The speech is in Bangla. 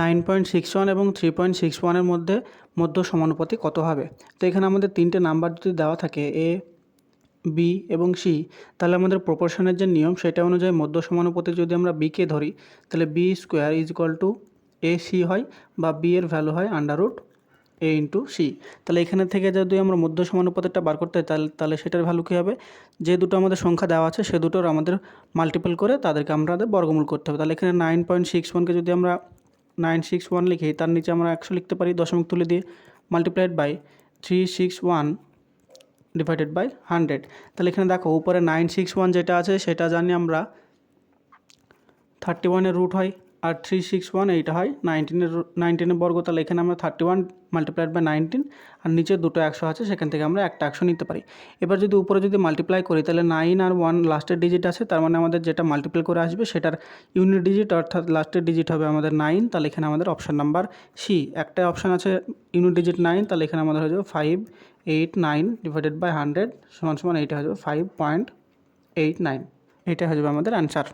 নাইন পয়েন্ট সিক্স ওয়ান এবং থ্রি পয়েন্ট সিক্স ওয়ানের মধ্যে মধ্য সমানুপাতি কত হবে? তো এখানে আমাদের তিনটে নাম্বার যদি দেওয়া থাকে এ বি এবং সি তাহলে আমাদের প্রপোর্শনের যে নিয়ম সেটা অনুযায়ী মধ্য সমানুপাতি যদি আমরা বিকে ধরি, তাহলে B square is equal to A C হয় বা বি এর ভ্যালু হয় under root A into C তাহলে এখানে থেকে যদি আমরা মধ্য সমানুপাতিটা বার করতে হয় তাহলে তাহলে সেটার ভ্যালু কী হবে? যে দুটো আমাদের সংখ্যা দেওয়া আছে, সে দুটোর আমাদের মাল্টিপল করে তাদেরকে আমাদের বর্গমূল করতে হবে। তাহলে এখানে নাইন পয়েন্ট সিক্স ওয়ানকে যদি আমরা নাইন সিক্স ওয়ান লিখে তার নিচে আমরা একশো লিখতে পারি দশমিক তুলে দিয়ে multiplied by three six one divided by hundred তাহলে এখানে দেখো, উপরে নাইন সিক্স ওয়ান যেটা আছে, সেটা জানি আমরা থার্টি ওয়ানের রুট হয়। আর থ্রি সিক্স ওয়ান এইটা হয় নাইনটিনের নাইনটিনের বর্গ, তাহলে এখানে আমরা thirty one multiplied by nineteen আর নিচে দুটো একশো আছে, সেখান থেকে আমরা একটা একশো নিতে পারি। এবার যদি উপরে যদি মাল্টিপ্লাই করি, তাহলে নাইন আর ওয়ান লাস্টের ডিজিট আছে, তার মানে আমাদের যেটা মাল্টিপ্লাই করে আসবে, সেটার ইউনিট ডিজিট অর্থাৎ লাস্টের ডিজিট হবে আমাদের নাইন তাহলে এখানে আমাদের অপশান নাম্বার সি একটা অপশান আছে ইউনিট ডিজিট নাইন তাহলে এখানে আমাদের হয়ে যাবে five eight nine divided by hundred সমান সমান এইটা হয়ে যাবে ফাইভ পয়েন্ট এইট নাইন এইটা হয়ে যাবে আমাদের অ্যান্সার